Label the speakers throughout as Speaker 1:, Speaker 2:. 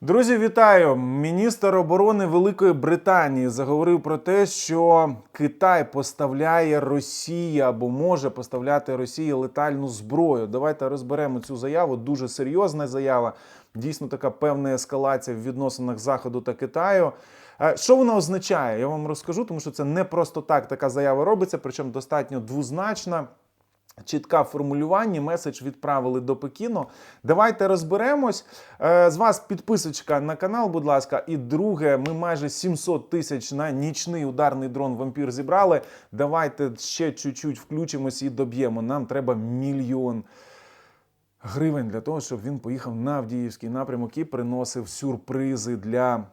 Speaker 1: Друзі, вітаю! Міністр оборони Великої Британії заговорив про те, що Китай поставляє Росії або може поставляти Росії летальну зброю. Давайте розберемо цю заяву. Дуже серйозна заява. Дійсно, така певна ескалація в відносинах Заходу та Китаю. Е, Що вона означає? Я вам розкажу, тому що це не просто так така заява робиться, причому достатньо двозначна. Чітка формулювання, меседж відправили до Пекіну. Давайте розберемось. Е, З вас підписочка на канал, будь ласка. І друге, ми майже 700 тисяч на нічний ударний дрон вампір зібрали. Давайте ще чуть-чуть включимось і доб'ємо. Нам треба мільйон гривень для того, щоб він поїхав на Авдіївський напрямок і приносив сюрпризи для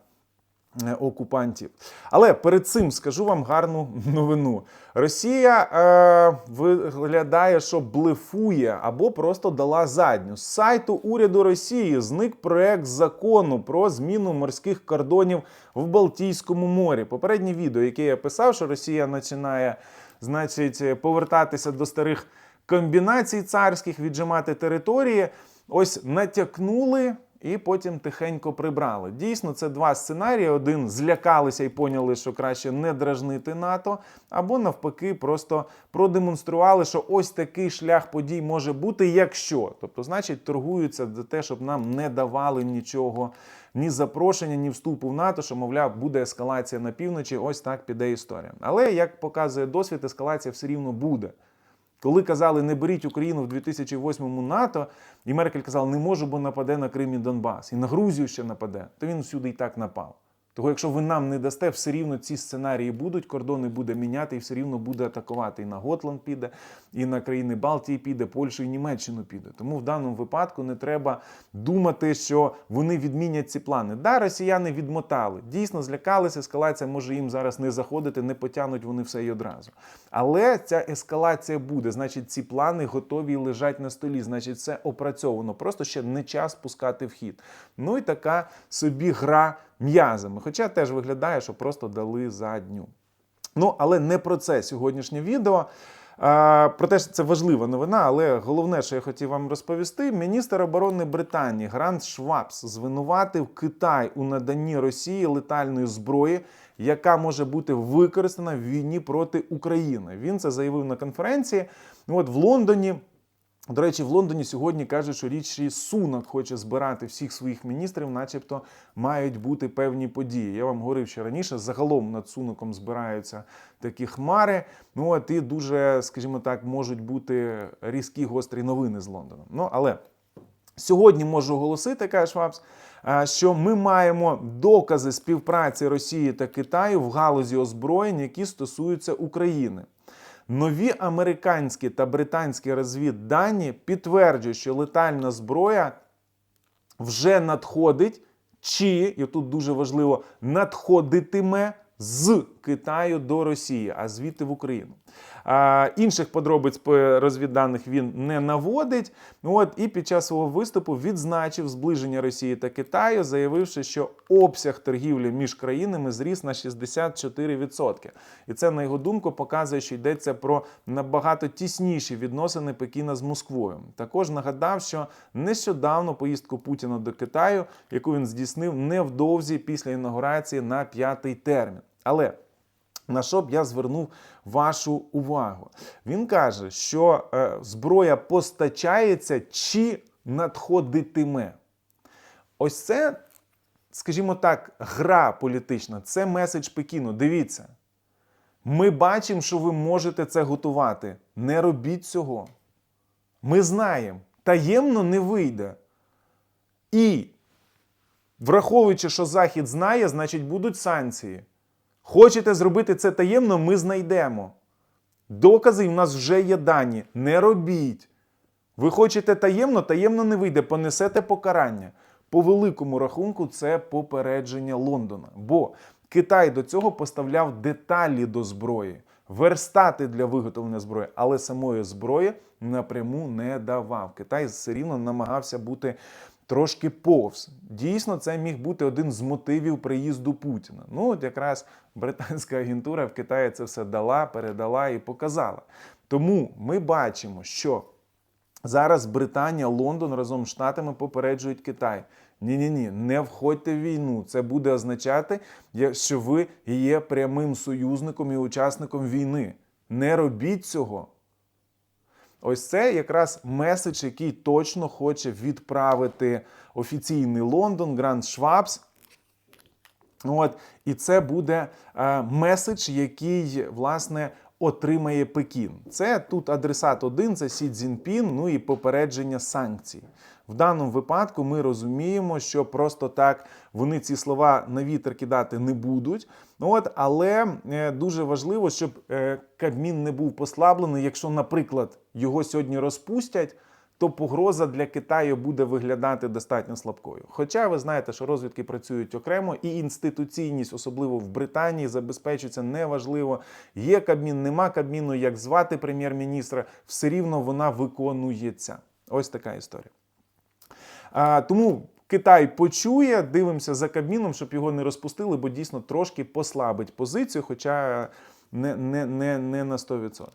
Speaker 1: окупантів. Але перед цим скажу вам гарну новину. Росія е, виглядає, що блефує або просто дала задню. З сайту уряду Росії зник проект закону про зміну морських кордонів в Балтійському морі. Попереднє відео, яке я писав, що Росія починає, значить, повертатися до старих комбінацій царських, віджимати території. Ось натякнули і потім тихенько прибрали. Дійсно, це два сценарії: один злякалися і поняли, що краще не дражнити НАТО, або навпаки, просто продемонстрували, що ось такий шлях подій може бути, якщо. Тобто, значить, торгуються за те, щоб нам не давали нічого. Ні запрошення, ні вступу в НАТО, що, мовляв, буде ескалація на півночі, ось так піде історія. Але як показує досвід, ескалація все рівно буде. Коли казали, не беріть Україну в 2008-му НАТО, і Меркель казала, не можу, бо нападе на Крим і Донбас, і на Грузію ще нападе, то він всюди і так напав. Того, якщо ви нам не дасте, все рівно ці сценарії будуть, кордони буде міняти і все рівно буде атакувати. І на Готланд піде, і на країни Балтії піде, Польщу і Німеччину піде. Тому в даному випадку не треба думати, що вони відмінять ці плани. Да, росіяни відмотали, дійсно злякалися, ескалація може їм зараз не заходити, не потягнуть вони все і одразу. Але ця ескалація буде. Значить, ці плани готові і лежать на столі. Значить, це опрацьовано. Просто ще не час пускати в хід. Ну і така собі гра м'язами. Хоча теж виглядає, що просто дали задню. Ну, але не про це сьогоднішнє відео. Про те, що це важлива новина, але головне, що я хотів вам розповісти, міністр оборони Британії Грант Швабс звинуватив Китай у наданні Росії летальної зброї, яка може бути використана в війні проти України. Він це заявив на конференції. От в Лондоні. До речі, в Лондоні сьогодні кажуть, що Річі Сунак хоче збирати всіх своїх міністрів, начебто мають бути певні події. Я вам говорив ще раніше. Загалом над Сунаком збираються такі хмари. Ну от і дуже, скажімо так, можуть бути різкі гострі новини з Лондона. Ну але сьогодні можу оголосити, каже Швабс, що ми маємо докази співпраці Росії та Китаю в галузі озброєнь, які стосуються України. Нові американські та британські розвіддані підтверджують, що летальна зброя вже надходить, чи, і тут дуже важливо, надходитиме з Китаю до Росії, а звідти в Україну. А, інших подробиць по розвідданих він не наводить. От і під час свого виступу відзначив зближення Росії та Китаю, заявивши, що обсяг торгівлі між країнами зріс на 64%. І це, на його думку, показує, що йдеться про набагато тісніші відносини Пекіна з Москвою. Також нагадав, що нещодавно поїздку Путіна до Китаю, яку він здійснив невдовзі після інаугурації на п'ятий термін. Але на що б я звернув вашу увагу? Він каже, що е, зброя постачається чи надходитиме. Ось це, скажімо так, гра політична, це меседж Пекіну. Дивіться. Ми бачимо, що ви можете це готувати. Не робіть цього. Ми знаємо, таємно не вийде. І, враховуючи, що Захід знає, значить будуть санкції. Хочете зробити це таємно, ми знайдемо. Докази в нас вже є дані. Не робіть. Ви хочете таємно, таємно не вийде, понесете покарання. По великому рахунку, це попередження Лондона. Бо Китай до цього поставляв деталі до зброї, верстати для виготовлення зброї, але самої зброї напряму не давав. Китай все рівно намагався бути трошки повз. Дійсно, це міг бути один з мотивів приїзду Путіна. Ну, от якраз британська агентура в Китаї це все дала, передала і показала. Тому ми бачимо, що Зараз Британія, Лондон разом з Штатами попереджують Китай. Ні, ні, ні, не входьте в війну. Це буде означати, що ви є прямим союзником і учасником війни. Не робіть цього. Ось це якраз меседж, який точно хоче відправити офіційний Лондон, Гранд Швабс. От, і це буде е, меседж, який власне отримає Пекін. Це тут адресат один, це Сі Цзіньпін, ну і попередження санкцій. В даному випадку ми розуміємо, що просто так вони ці слова на вітер кидати не будуть. От, але е, дуже важливо, щоб е, Кабмін не був послаблений. Якщо, наприклад, його сьогодні розпустять, то погроза для Китаю буде виглядати достатньо слабкою. Хоча ви знаєте, що розвідки працюють окремо, і інституційність, особливо в Британії, забезпечується неважливо. Є Кабмін, нема Кабміну, як звати прем'єр-міністра, все рівно вона виконується. Ось така історія. Тому Китай почує, дивимося за Кабміном, щоб його не розпустили, бо дійсно трошки послабить позицію, хоча не, не, не, не на 100%.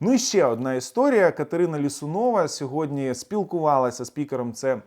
Speaker 1: Ну і ще одна історія. Катерина Лісунова сьогодні спілкувалася з спікером. Це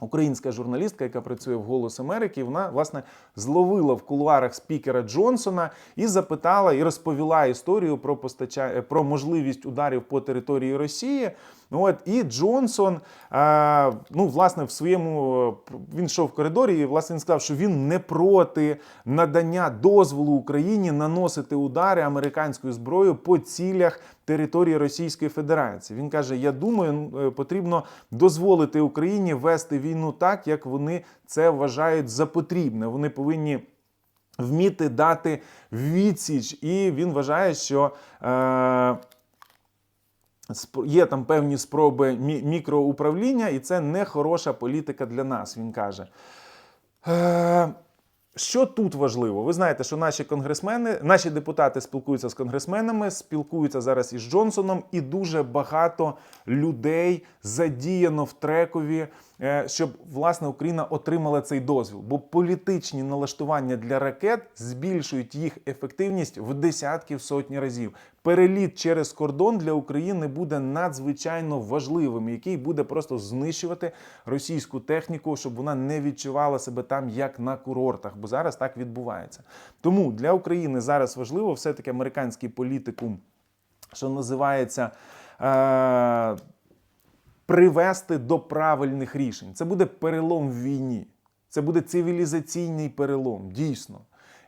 Speaker 1: Українська журналістка, яка працює в Голос Америки, вона власне зловила в кулуарах спікера Джонсона і запитала і розповіла історію про постача... про можливість ударів по території Росії. Ну, От і Джонсон, а, ну власне, в своєму він йшов в коридорі, і власне він сказав, що він не проти надання дозволу Україні наносити удари американською зброєю по цілях території Російської Федерації. Він каже: Я думаю, е, потрібно дозволити Україні вести війну так, як вони це вважають за потрібне. Вони повинні. Вміти дати відсіч, і він вважає, що е, є там певні спроби мікроуправління, і це не хороша політика для нас. Він каже. Е, що тут важливо? Ви знаєте, що наші конгресмени, наші депутати спілкуються з конгресменами, спілкуються зараз із Джонсоном, і дуже багато людей задіяно в трекові, щоб власне Україна отримала цей дозвіл. Бо політичні налаштування для ракет збільшують їх ефективність в десятки в сотні разів. Переліт через кордон для України буде надзвичайно важливим, який буде просто знищувати російську техніку, щоб вона не відчувала себе там як на курортах, бо зараз так відбувається. Тому для України зараз важливо все-таки американський політикум, що називається. Е- привести до правильних рішень. Це буде перелом в війні. Це буде цивілізаційний перелом, дійсно.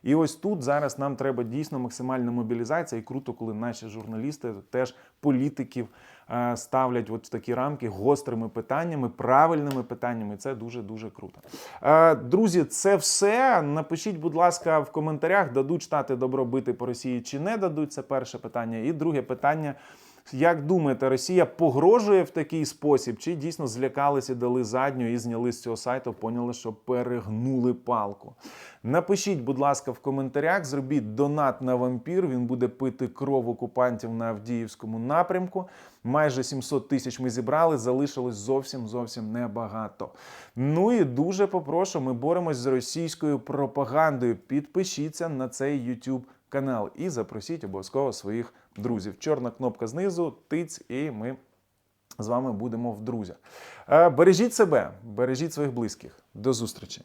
Speaker 1: І ось тут зараз нам треба дійсно максимальна мобілізація. І круто, коли наші журналісти теж політиків е, ставлять от в такі рамки гострими питаннями, правильними питаннями. Це дуже дуже круто. Е, Друзі, це все. Напишіть, будь ласка, в коментарях, дадуть штати добро бити по Росії чи не дадуть. Це перше питання. І друге питання. Як думаєте, Росія погрожує в такий спосіб, чи дійсно злякалися, дали задню і зняли з цього сайту, поняли, що перегнули палку? Напишіть, будь ласка, в коментарях, зробіть донат на вампір. Він буде пити кров окупантів на Авдіївському напрямку. Майже 700 тисяч ми зібрали, залишилось зовсім зовсім небагато. Ну і дуже попрошу, ми боремось з російською пропагандою. Підпишіться на цей YouTube канал і запросіть обов'язково своїх друзів. Чорна кнопка знизу, тиць, і ми з вами будемо в друзях. Е, Бережіть себе, бережіть своїх близьких. До зустрічі!